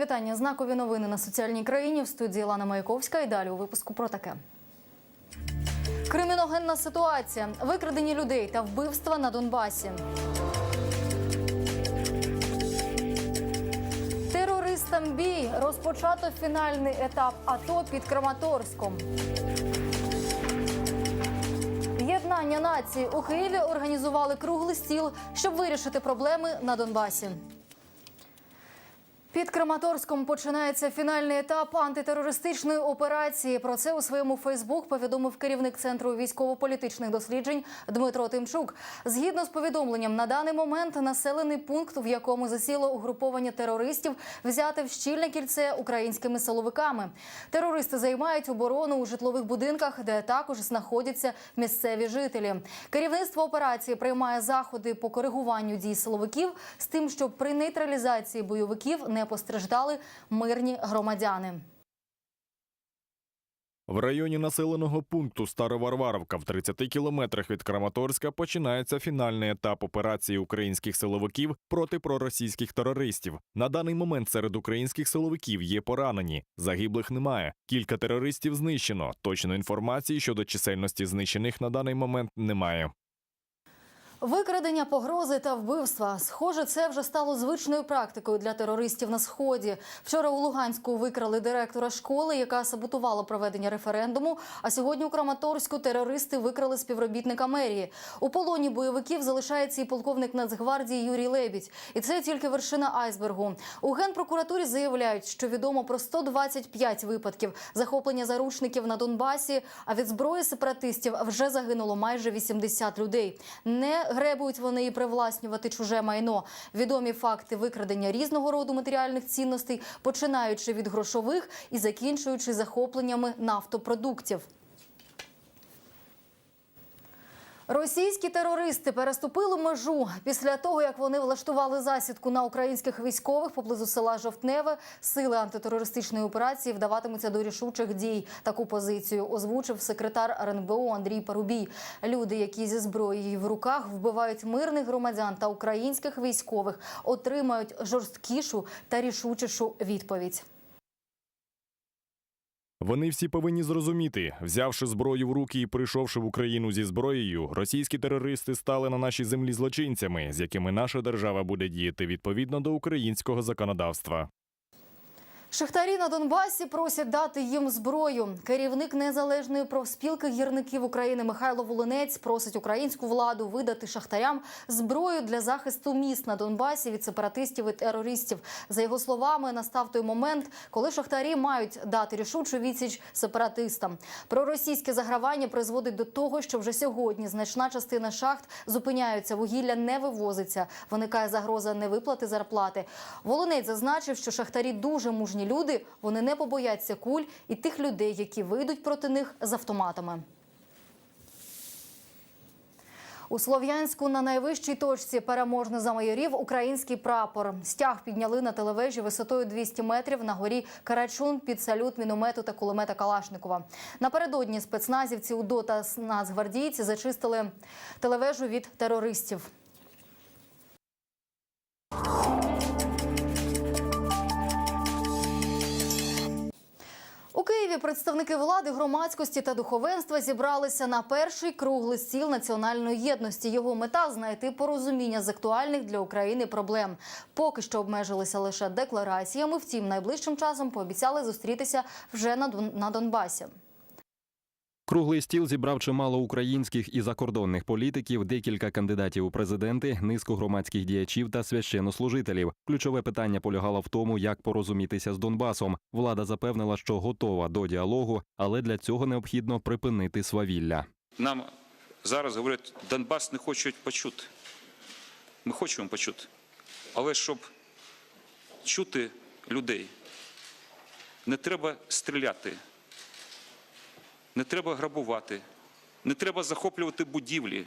Вітання. Знакові новини на соціальній країні в студії Лана Маяковська. І далі у випуску про таке. Криміногенна ситуація, викрадені людей та вбивства на Донбасі. Терористам бій розпочато фінальний етап АТО під Краматорськом. Єднання нації у Києві організували круглий стіл, щоб вирішити проблеми на Донбасі. Під Краматорськом починається фінальний етап антитерористичної операції. Про це у своєму Фейсбук повідомив керівник центру військово-політичних досліджень Дмитро Тимчук. Згідно з повідомленням, на даний момент населений пункт, в якому засіло угруповання терористів, взяте в щільне кільце українськими силовиками. Терористи займають оборону у житлових будинках, де також знаходяться місцеві жителі. Керівництво операції приймає заходи по коригуванню дій силовиків з тим, щоб при нейтралізації бойовиків не постраждали мирні громадяни. В районі населеного пункту Староварваровка в 30 кілометрах від Краматорська починається фінальний етап операції українських силовиків проти проросійських терористів. На даний момент серед українських силовиків є поранені, загиблих немає. Кілька терористів знищено. Точної інформації щодо чисельності знищених на даний момент немає. Викрадення, погрози та вбивства. Схоже, це вже стало звичною практикою для терористів на сході. Вчора у Луганську викрали директора школи, яка саботувала проведення референдуму. А сьогодні у Краматорську терористи викрали співробітника мерії. У полоні бойовиків залишається і полковник Нацгвардії Юрій Лебідь. І це тільки вершина айсбергу. У генпрокуратурі заявляють, що відомо про 125 випадків захоплення заручників на Донбасі. А від зброї сепаратистів вже загинуло майже 80 людей. Не гребують вони і привласнювати чуже майно. Відомі факти викрадення різного роду матеріальних цінностей, починаючи від грошових і закінчуючи захопленнями нафтопродуктів. Російські терористи переступили межу після того, як вони влаштували засідку на українських військових поблизу села Жовтневе. Сили антитерористичної операції вдаватимуться до рішучих дій. Таку позицію озвучив секретар РНБО Андрій Парубій. Люди, які зі зброєю в руках вбивають мирних громадян та українських військових, отримають жорсткішу та рішучішу відповідь. Вони всі повинні зрозуміти, взявши зброю в руки і прийшовши в Україну зі зброєю, російські терористи стали на нашій землі злочинцями, з якими наша держава буде діяти відповідно до українського законодавства. Шахтарі на Донбасі просять дати їм зброю. Керівник незалежної профспілки гірників України Михайло Волинець просить українську владу видати шахтарям зброю для захисту міст на Донбасі від сепаратистів і терористів. За його словами, настав той момент, коли шахтарі мають дати рішучу відсіч сепаратистам. Проросійське загравання призводить до того, що вже сьогодні значна частина шахт зупиняються, вугілля не вивозиться. Виникає загроза невиплати зарплати. Волинець зазначив, що шахтарі дуже мужні люди, вони не побояться куль і тих людей, які вийдуть проти них з автоматами. У Слов'янську на найвищій точці переможно замайорів український прапор. Стяг підняли на телевежі висотою 200 метрів на горі Карачун під салют міномету та кулемета Калашникова. Напередодні спецназівці УДО та нацгвардійці зачистили телевежу від терористів. Києві представники влади, громадськості та духовенства зібралися на перший круглий стіл національної єдності. Його мета знайти порозуміння з актуальних для України проблем. Поки що обмежилися лише деклараціями. Втім, найближчим часом пообіцяли зустрітися вже на Донбасі. Круглий стіл зібрав чимало українських і закордонних політиків, декілька кандидатів у президенти, низку громадських діячів та священнослужителів. Ключове питання полягало в тому, як порозумітися з Донбасом. Влада запевнила, що готова до діалогу, але для цього необхідно припинити свавілля. Нам зараз говорять, Донбас не хочуть почути. Ми хочемо почути. Але щоб чути людей, не треба стріляти, не треба грабувати, не треба захоплювати будівлі.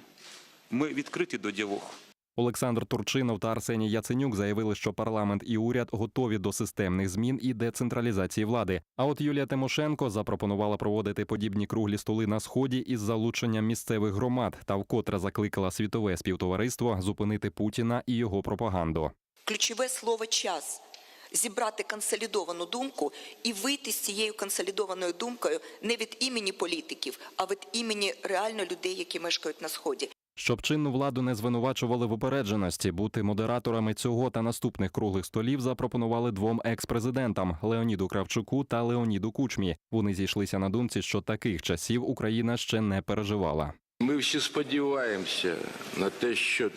Ми відкриті до діалогу. Олександр Турчинов та Арсеній Яценюк заявили, що парламент і уряд готові до системних змін і децентралізації влади. А от Юлія Тимошенко запропонувала проводити подібні круглі столи на сході із залученням місцевих громад та вкотре закликала світове співтовариство зупинити Путіна і його пропаганду. Ключове слово час. Зібрати консолідовану думку і вийти з цією консолідованою думкою не від імені політиків, а від імені реально людей, які мешкають на сході. Щоб чинну владу не звинувачували в упередженості, бути модераторами цього та наступних круглих столів запропонували двом екс-президентам Леоніду Кравчуку та Леоніду Кучмі. Вони зійшлися на думці, що таких часів Україна ще не переживала. Ми всі сподіваємося на те, що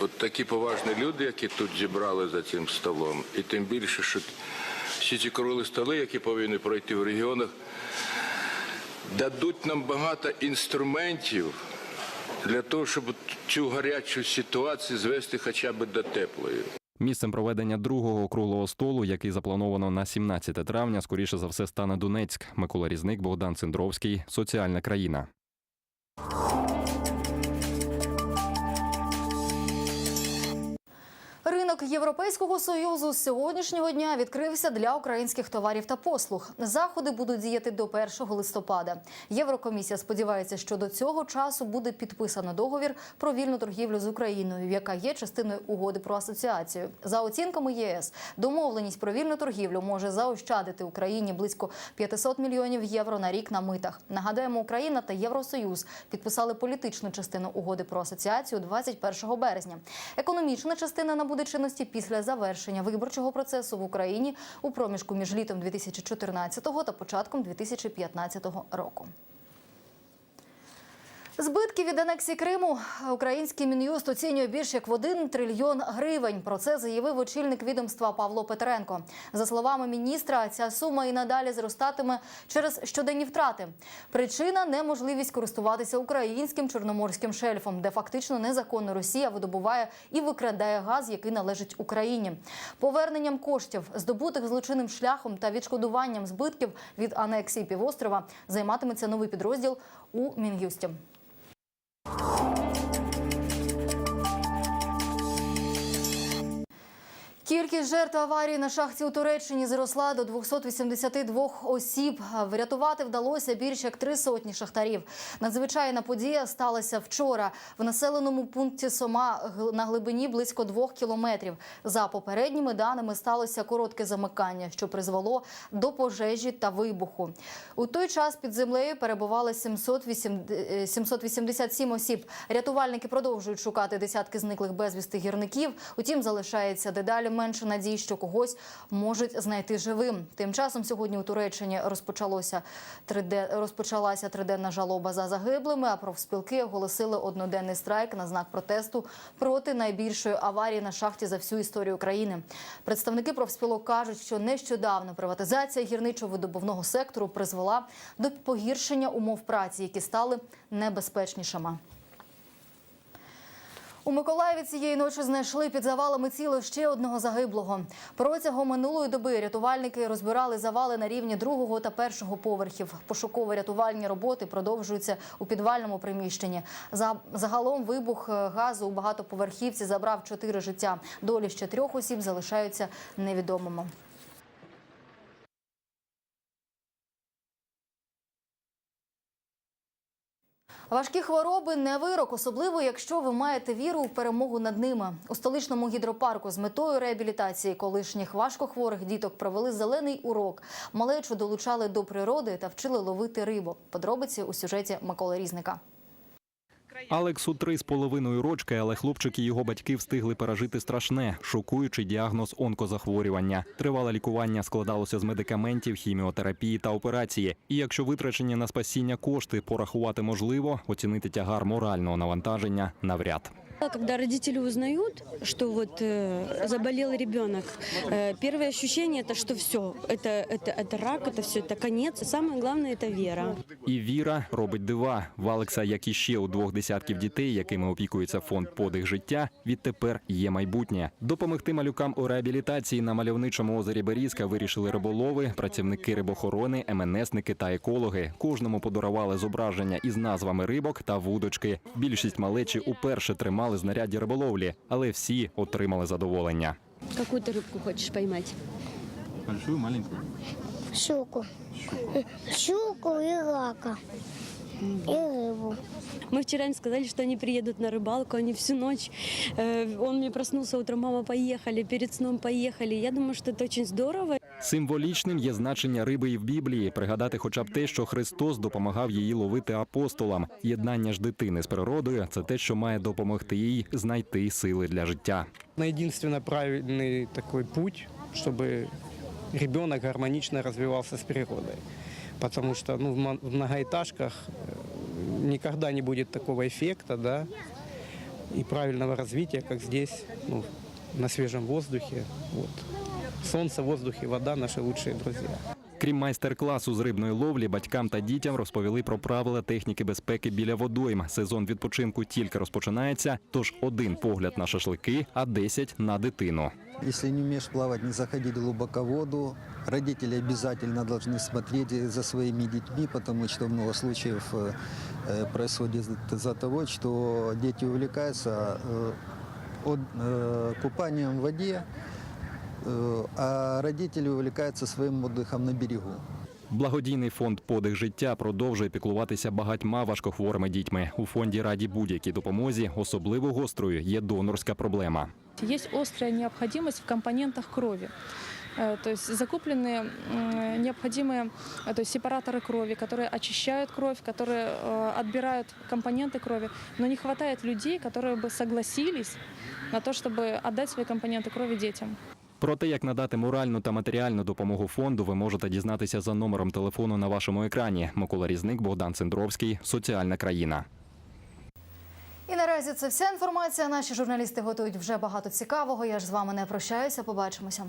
от такі поважні люди, які тут зібрали за цим столом, і тим більше, що всі ці круглі столи, які повинні пройти в регіонах, дадуть нам багато інструментів для того, щоб цю гарячу ситуацію звести хоча б до теплої. Місцем проведення другого круглого столу, який заплановано на 17 травня, скоріше за все стане Донецьк. Микола Різник, Богдан Цендровський. Соціальна країна. Ринок Європейського союзу з сьогоднішнього дня відкрився для українських товарів та послуг. Заходи будуть діяти до 1 листопада. Єврокомісія сподівається, що до цього часу буде підписано договір про вільну торгівлю з Україною, яка є частиною угоди про асоціацію. За оцінками ЄС, домовленість про вільну торгівлю може заощадити Україні близько 500 мільйонів євро на рік на митах. Нагадаємо, Україна та Євросоюз підписали політичну частину угоди про асоціацію 21 березня. Економічна частина набуде чинності після завершення виборчого процесу в Україні у проміжку між літом 2014 та початком 2015 року. Збитки від анексії Криму український мін'юст оцінює більш як в 1 трильйон гривень. Про це заявив очільник відомства Павло Петренко. За словами міністра, ця сума і надалі зростатиме через щоденні втрати. Причина неможливість користуватися українським чорноморським шельфом, де фактично незаконно Росія видобуває і викрадає газ, який належить Україні. Поверненням коштів, здобутих злочинним шляхом та відшкодуванням збитків від анексії півострова займатиметься новий підрозділ у мін'юсті. you Кількість жертв аварії на шахті у Туреччині зросла до 282 осіб. Врятувати вдалося більш як три сотні шахтарів. Надзвичайна подія сталася вчора в населеному пункті Сома на глибині близько двох кілометрів. За попередніми даними сталося коротке замикання, що призвело до пожежі та вибуху. У той час під землею перебували 708 е, 787 осіб. Рятувальники продовжують шукати десятки зниклих безвісти гірників. Утім, залишається дедалі менше надій, що когось можуть знайти живим. Тим часом сьогодні у Туреччині розпочалося триде розпочалася триденна жалоба за загиблими. А профспілки оголосили одноденний страйк на знак протесту проти найбільшої аварії на шахті за всю історію країни. Представники профспілок кажуть, що нещодавно приватизація гірничо-видобувного сектору призвела до погіршення умов праці, які стали небезпечнішими. У Миколаєві цієї ночі знайшли під завалами тіло ще одного загиблого. Протягом минулої доби рятувальники розбирали завали на рівні другого та першого поверхів. Пошуково-рятувальні роботи продовжуються у підвальному приміщенні. За- Загалом вибух е, газу у багатоповерхівці забрав чотири життя. Долі ще трьох осіб залишаються невідомими. Важкі хвороби не вирок, особливо якщо ви маєте віру в перемогу над ними. У столичному гідропарку з метою реабілітації колишніх важкохворих діток провели зелений урок. Малечу долучали до природи та вчили ловити рибу. Подробиці у сюжеті Миколи Різника. Алексу три з половиною рочки, але хлопчик і його батьки встигли пережити страшне, шокуючий діагноз онкозахворювання. Тривале лікування складалося з медикаментів, хіміотерапії та операції. І якщо витрачені на спасіння кошти порахувати можливо, оцінити тягар морального навантаження навряд. Когда родители узнают, что вот э, заболел ребенок, э, первое ощущение это, что все, это, это, это рак, это все, это конец. Самое главное это вера. І віра робить дива. В Алекса, як і ще у двох десятків дітей, якими опікується фонд подих життя, відтепер є майбутнє. Допомогти малюкам у реабілітації на мальовничому озері Берізка вирішили риболови, працівники рибохорони, МНСники та екологи. Кожному подарували зображення із назвами рибок та вудочки. Більшість малечі уперше тримали знаряддя риболовлі, але всі отримали задоволення. Какую ты рыбку хочешь поймать? Большую, маленькую. щуку. Щуку и рака. и рыбу. Мы вчера им сказали, что они приедут на рыбалку, они всю ночь. э, Он мне проснулся утром, мама, поехали, перед сном поехали. Я думаю, что это очень здорово. Символічним є значення риби і в Біблії. Пригадати хоча б те, що Христос допомагав її ловити апостолам. Єднання ж дитини з природою це те, що має допомогти їй знайти сили для життя. на единственно правильный такой путь, чтобы ребенок гармонично развивался с природой. Потому что ну, в мо- в многоэтажках э, никогда не будет такого эффекта, да, и правильного развития, как здесь, ну, на свежем воздухе. Вот. Солнце, воздух и вода – наши лучшие друзья. Крім майстер-класу з рибної ловлі, батькам та дітям розповіли про правила техніки безпеки біля водойм. Сезон відпочинку тільки розпочинається, тож один погляд на шашлики, а десять на дитину. Если не умеешь плавать, не заходи глубоко в воду. Родители обязательно должны смотреть за своими детьми, потому что много случаев э, э, происходит из-за того, что дети увлекаются э, от, э, купанием в воде, э, а родители увлекаются своим отдыхом на берегу. Благодійний фонд Подих життя продовжує піклуватися багатьма важкохворими дітьми. У фонді раді будь-якій допомозі. Особливо гострою є донорська проблема. Есть острая необходимость в компонентах крови. Э, То есть закуплены м, необходимые э, то есть сепараторы крови, которые очищают кровь, которые э, отбирают компоненты крови. Но не хватает людей, которые бы согласились на то, чтобы отдать свои компоненты крови детям. Про те, як надати моральну та матеріальну допомогу фонду, ви можете дізнатися за номером телефону на вашому екрані. Микола Різник, Богдан Цендровський, Соціальна країна. І наразі це вся інформація. Наші журналісти готують вже багато цікавого. Я ж з вами не прощаюся. Побачимося.